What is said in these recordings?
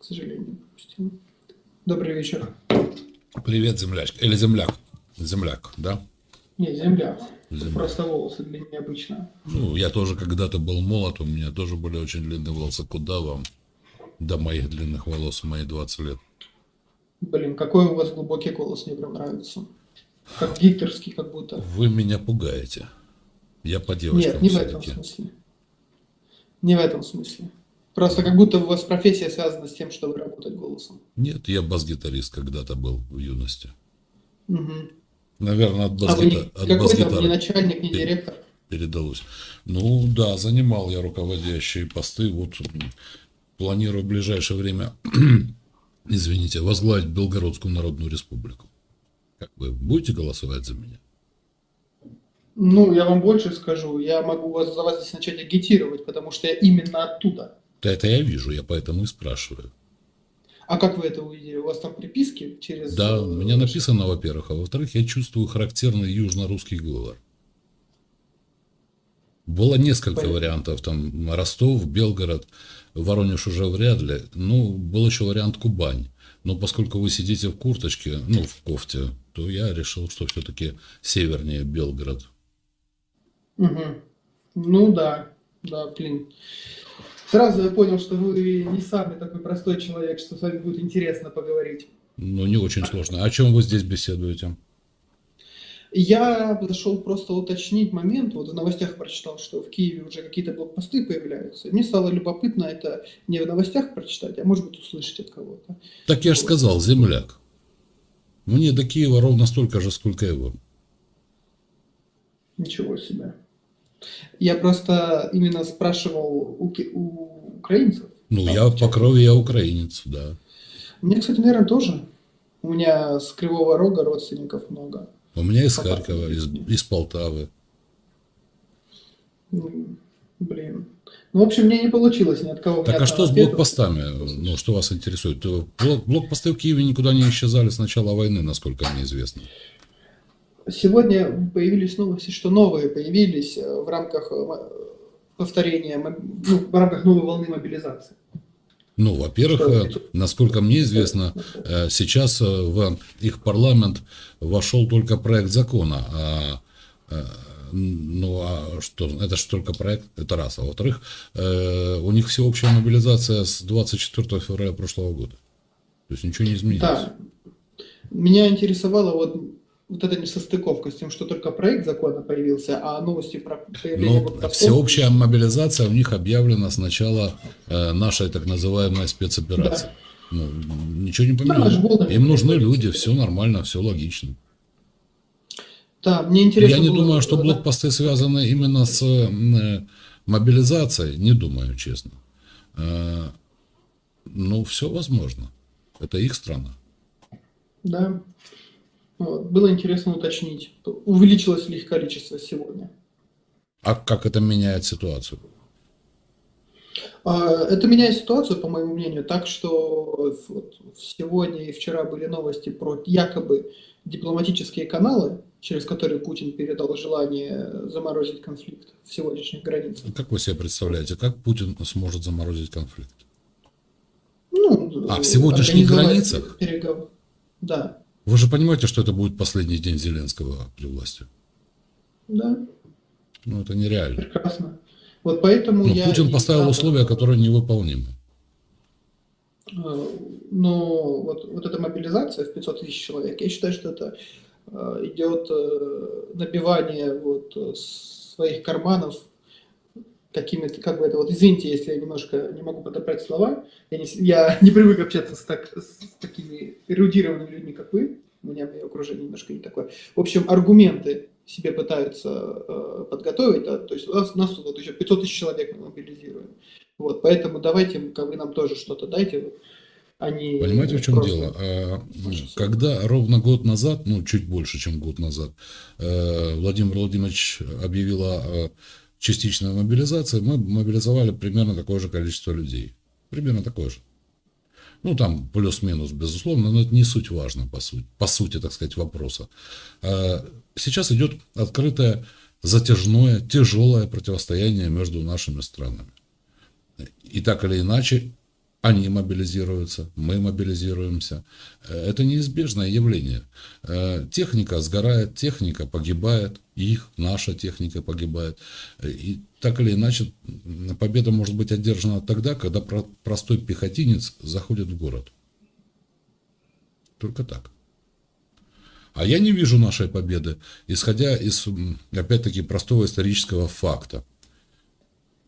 к сожалению, допустим. Добрый вечер. Привет, землячка. Или земляк. Земляк, да? Не, земля. Земля. Просто волосы для необычно. Ну, я тоже когда-то был молод, у меня тоже были очень длинные волосы. Куда вам до моих длинных волос в мои 20 лет? Блин, какой у вас глубокий голос, мне прям нравится. Как гикторский, как будто. Вы меня пугаете. Я по девочкам Нет, не в этом смысле. Не в этом смысле. Просто как будто у вас профессия связана с тем, чтобы работать голосом. Нет, я бас-гитарист когда-то был в юности. Мгм. Наверное, от А вы не, бас-гита- от какой там не бас-гитары начальник, не директор? передалось. Ну да, занимал я руководящие посты. Вот планирую в ближайшее время, извините, возглавить Белгородскую Народную Республику. Как вы будете голосовать за меня? Ну, я вам больше скажу. Я могу вас, за вас здесь начать агитировать, потому что я именно оттуда. Да это я вижу, я поэтому и спрашиваю. А как вы это увидели? У вас там приписки через... Да, э, у меня написано, во-первых, а во-вторых, я чувствую характерный южно-русский говор. Было несколько Понятно. вариантов, там Ростов, Белгород, Воронеж уже вряд ли. Ну, был еще вариант Кубань. Но поскольку вы сидите в курточке, ну, в кофте, то я решил, что все-таки севернее Белгород. Мгм. Ну да, да, блин. Сразу я понял, что вы не самый такой простой человек, что с вами будет интересно поговорить. Ну, не очень сложно. О чем вы здесь беседуете? Я подошел просто уточнить момент, вот в новостях прочитал, что в Киеве уже какие-то блокпосты появляются. Мне стало любопытно это не в новостях прочитать, а может быть услышать от кого-то. Так я же сказал, земляк. Мне до Киева ровно столько же, сколько и вам. Ничего себе. Я просто именно спрашивал у, у украинцев. Ну, я по крови я украинец, да. Меня, кстати, наверное, тоже. У меня с Кривого Рога родственников много. У меня из Попа- Харькова, из, из Полтавы. М, Блин. Ну, в общем, мне не получилось ни от кого. Так а что с блокпостами? Ну, что вас интересует? Блок- блокпосты в Киеве никуда не исчезали с начала войны, насколько мне известно. Сегодня появились новости, что новые появились э, в рамках э, повторения, ну, в рамках новой волны мобилизации. Ну, во-первых, э, насколько мне известно, сейчас в их парламент вошел только проект закона. А, ну, а что? Это же только проект, это раз. А во-вторых, у них всеобщая мобилизация с 24 февраля прошлого года. То есть ничего не изменилось. Да. Меня интересовала вот, вот эта несостыковка с тем, что только проект закона появился, а новости про появление Но блокпостов- всеобщая мобилизация у них объявлена с начала э, нашей так называемой спецоперации. Ну, ничего не Да, аж поменялось. волнами Им нужны люди, все нормально, все логично. Да, мне интересно Я не было- думаю, что да, блокпосты связаны именно с э, мобилизацией. Не думаю, честно. Э, ну, все возможно. Это их страна. Да. Вот. Было интересно уточнить, увеличилось ли их количество сегодня. А как это меняет ситуацию? А, Это меняет ситуацию, по моему мнению, так что сегодня и вчера были новости про якобы дипломатические каналы, через которые Путин передал желание заморозить конфликт в сегодняшних границах. Как вы себе представляете, как Путин сможет заморозить конфликт? Ну, А, в сегодняшних границах? переговоры. Да, Вы же понимаете, что это будет последний день Зеленского при власти? да, Ну, это нереально. прекрасно. Вот поэтому Ну, я... Путин поставил рад- условия, которые невыполнимы. Э, Но вот, вот эта мобилизация в 500 тысяч человек, я считаю, что это э, идет э, набивание вот своих карманов какими-то, как бы это вот, извините, если я немножко не могу подобрать слова, я не, я не привык общаться с, так, с такими эрудированными людьми, как вы, у меня мое окружение немножко не такое. В общем, аргументы себе пытаются э, подготовить, да, то есть у нас, у нас тут вот еще 500 тысяч человек мы мобилизируем. Вот, поэтому давайте, как вы нам тоже что-то дайте, вот, а не Понимаете, в чем просто- дело? А, Когда ровно год назад, ну, чуть больше, чем год назад, э, Владимир Владимирович объявил о частичной мобилизации, мы мобилизовали примерно такое же количество людей. Примерно такое же. Ну, там плюс-минус, безусловно, но это не суть важно, по сути, по сути, так сказать, вопроса. А Сейчас идет открытое, затяжное, тяжелое противостояние между нашими странами. И так или иначе, Они мобилизируются, мы мобилизируемся. Э, Это неизбежное явление. Э, Техника сгорает, техника погибает, их, наша техника погибает. Э, И так или иначе, победа может быть одержана тогда, когда про- простой пехотинец заходит в город. Только так. А я не вижу нашей победы, исходя из, опять-таки, простого исторического факта.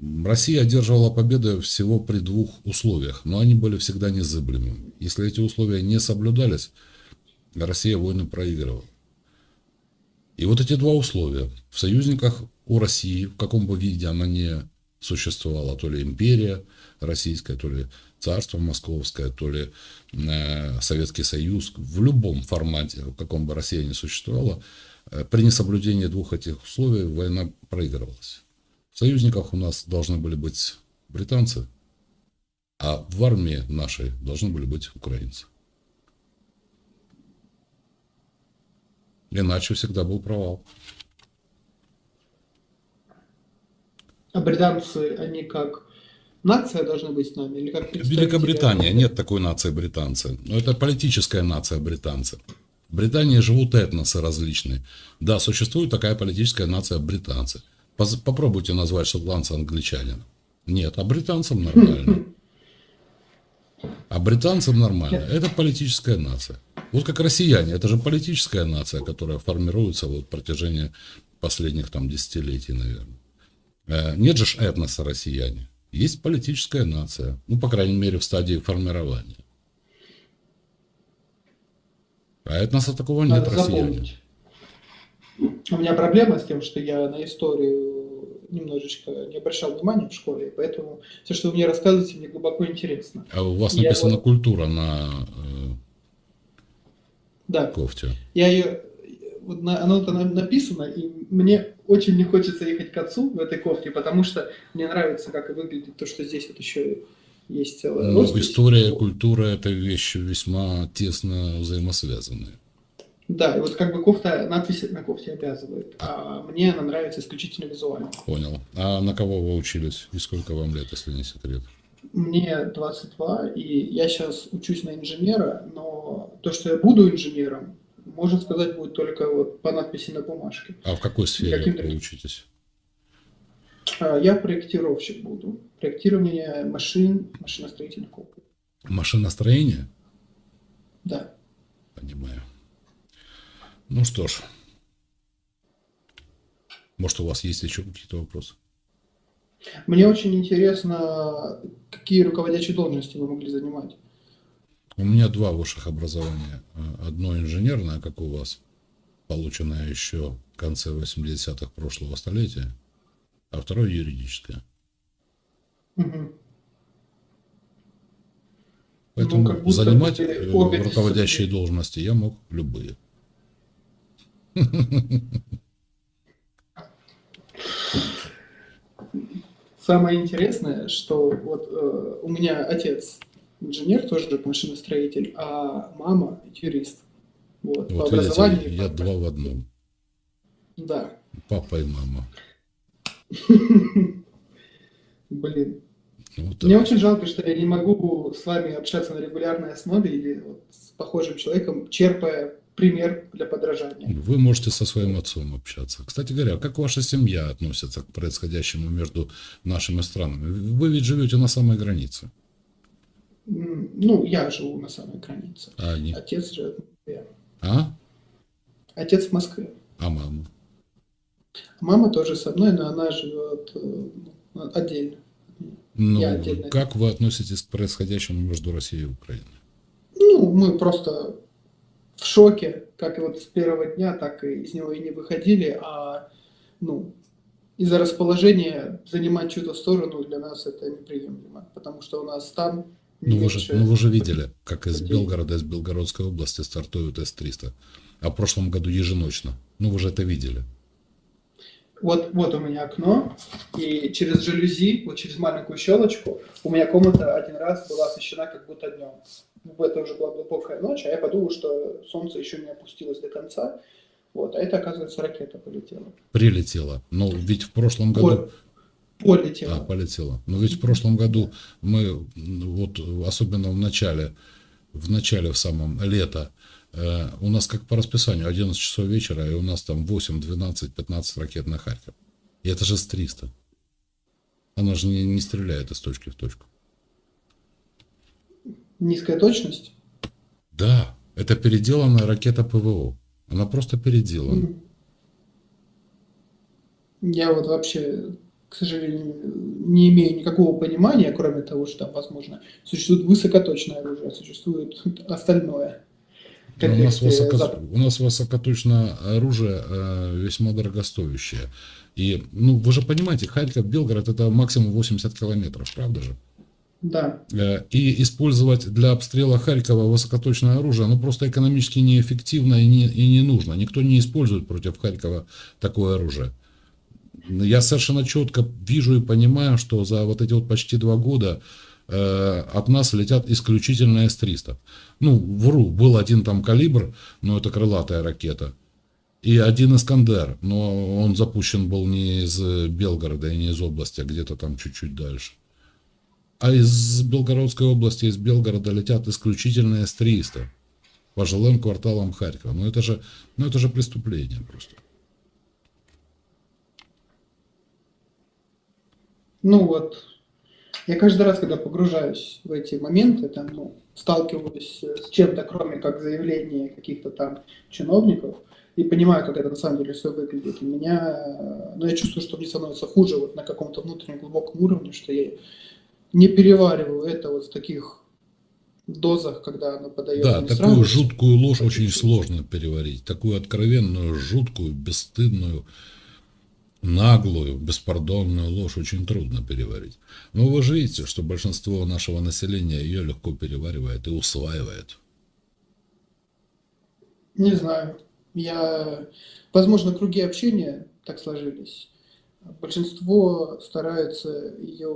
Россия одерживала победы всего при двух условиях, но они были всегда незыблемыми. Если эти условия не соблюдались, Россия войны проигрывала. И вот эти два условия. В союзниках у России, в каком бы виде она не существовала, то ли империя российская, то ли царство московское, то ли э, Советский Союз, в любом формате, в каком бы Россия ни существовала, э, при несоблюдении двух этих условий война проигрывалась. В союзниках у нас должны были быть британцы, а в армии нашей должны были быть украинцы. Иначе всегда был провал. А британцы, они как нация должны быть с нами? Или как Великобритания, нет такой нации британцы. Но это политическая нация британцы. В Британии живут этносы различные. Да, существует такая политическая нация британцы. Попробуйте назвать шотландца англичанином. Нет, а британцам нормально. А британцам нормально. Это политическая нация. Вот как россияне, это же политическая нация, которая формируется вот в протяжении последних там десятилетий, наверное. Э, Нет же этноса россияне. Есть политическая нация. Ну, по крайней мере, в стадии формирования. А этноса такого нет Надо россияне. запомнить. У меня проблема с тем, что я на историю немножечко не обращал внимания в школе, поэтому все, что вы мне рассказываете, мне глубоко интересно. А у вас Я написана вот- культура на э, Да, кофте. я ее, вот на- оно то написано, и мне очень не хочется ехать к отцу в этой кофте, потому что мне нравится, как выглядит то, что здесь вот еще есть целая Ну, история культура это вещи весьма тесно взаимосвязанные. Да, и вот как бы кофта, надпись на кофте обязывает, а мне она нравится исключительно визуально. Понял. А на кого вы учились? И сколько вам лет, если не секрет? Мне 22, и я сейчас учусь на инженера, но то, что я буду инженером, можно сказать, будет только вот по надписи на бумажке. А в какой сфере Каким вы учитесь? А Я проектировщик буду. Проектирование машин, машиностроительных комплекс. Машиностроение? Да. Понимаю. Ну что ж. Может, у вас есть еще какие-то вопросы? Мне очень интересно, какие руководящие должности вы могли занимать. У меня два высших образования. Э, Одно инженерное, как у вас, полученное еще в конце 80-х прошлого столетия, а второе юридическое. Мгм. Поэтому Ну, занимать э, обе руководящие должности я мог любые. Самое интересное, что вот э, у меня отец инженер, тоже машиностроитель, а мама юрист. Вот, по Вот видите, образованию. я два в одном. Да. Папа и мама. Блин. Ну, Вот Мне очень жалко, что я не могу с вами общаться на регулярной основе или вот с похожим человеком, черпая пример для подражания. Вы можете со своим отцом общаться. Кстати говоря, как ваша семья относится к происходящему между нашими странами? Вы ведь живете на самой границе, Ну, я живу на самой границе. а они? Отец живет в Москве. А? Отец в Москве. А мама? Мама тоже со мной, но она живет э, ну, отдельно. Ну, Я отдельно. как вы относитесь к происходящему между Россией и Украиной? Ну, мы просто в шоке, как и вот с первого дня, так и из него и не выходили, а ну, из-за расположения занимать чью-то сторону для нас это неприемлемо, потому что у нас там не Ну вы, же, меньше- ну вы же видели, как из. Белгорода, из Белгородской области стартуют С-300. А в прошлом году еженочно. Ну вы же это видели. Вот, вот у меня окно, и через жалюзи, вот через маленькую щелочку, у меня комната один раз была освещена как будто днем. Это уже была глубокая ночь, а я подумал, что солнце еще не опустилось до конца. Вот, а это, оказывается, ракета полетела. Прилетело. Но ведь в прошлом году... Вот. Полетело. А, полетела. Но ведь в прошлом году мы, вот особенно в начале, в начале, в самом лето, э, у нас как по расписанию 11 часов вечера, и у нас там 8, 12, 15 ракет на Харьков. И это же с 300. Она же не, не стреляет из точки в точку. Низкая точность. Да, это переделанная ракета ПВО. Она просто переделана. М. Я вот вообще, к сожалению, не имею никакого понимания, кроме того, что там, возможно, существует высокоточное оружие, а существует остальное. У нас, высоко- Запада. у нас высокоточное оружие э, весьма дорогостоящее. И, ну, вы же понимаете, Харьков, Белгород это максимум 80 километров, правда же? Да, Э, И использовать для обстрела Харькова высокоточное оружие, ну, просто экономически неэффективно и не, и не нужно. Никто не использует против Харькова такое оружие. Я совершенно четко вижу и понимаю, что за вот эти вот почти два года э, от нас летят исключительно С-300. Ну, вру, был один там калибр, но это крылатая ракета. И один Искандер, но он запущен был не из Белгорода и не из области, а где-то там чуть-чуть дальше. А из Белгородской области, из Белгорода летят исключительно С-300 по жилым кварталам Харькова. Ну это же, ну это же преступление просто. ну вот, я каждый раз, когда погружаюсь в эти моменты, там, ну, сталкиваюсь с чем-то, кроме как заявления каких-то там чиновников, и понимаю, как это на самом деле все выглядит. У меня, ну, я чувствую, что мне становится хуже вот на каком-то внутреннем глубоком уровне, что я не перевариваю это вот в таких дозах, когда оно подается Да, такую сразу. жуткую ложь очень сложно переварить. Такую откровенную, жуткую, бесстыдную, наглую, беспардонную ложь очень трудно переварить. Но вы же видите, что большинство нашего населения ее легко переваривает и усваивает. Не знаю. Я, возможно, круги общения так сложились. Большинство стараются ее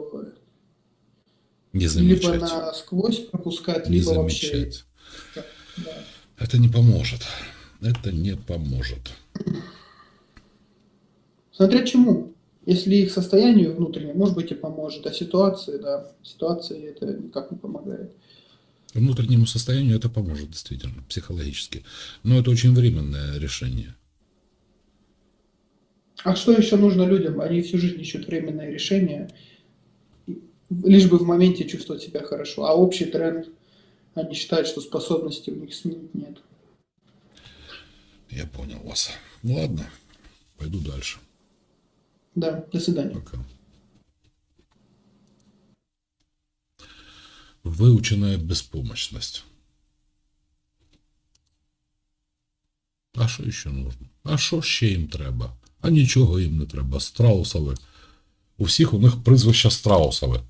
Не либо замечать. насквозь пропускать, Не либо вообще. замечать. Да. Это не поможет. Это не поможет. Смотря чему. Если их состоянию внутреннему, может быть, и поможет, а ситуации, да, ситуации это никак не помогает. Внутреннему состоянию это поможет, действительно, психологически. Но это очень временное решение. А что еще нужно людям? Они всю жизнь ищут временное решение, лишь бы в моменте чувствовать себя хорошо. А общий тренд, они считают, что способности у них сменить нет. Я понял вас. Ну ладно, пойду дальше. Да, до свидания. Пока. Выученная беспомощность. А що ще нужно? А що ще їм треба? А нічого їм не треба. Страусове. У всіх у них прізвище Страусове.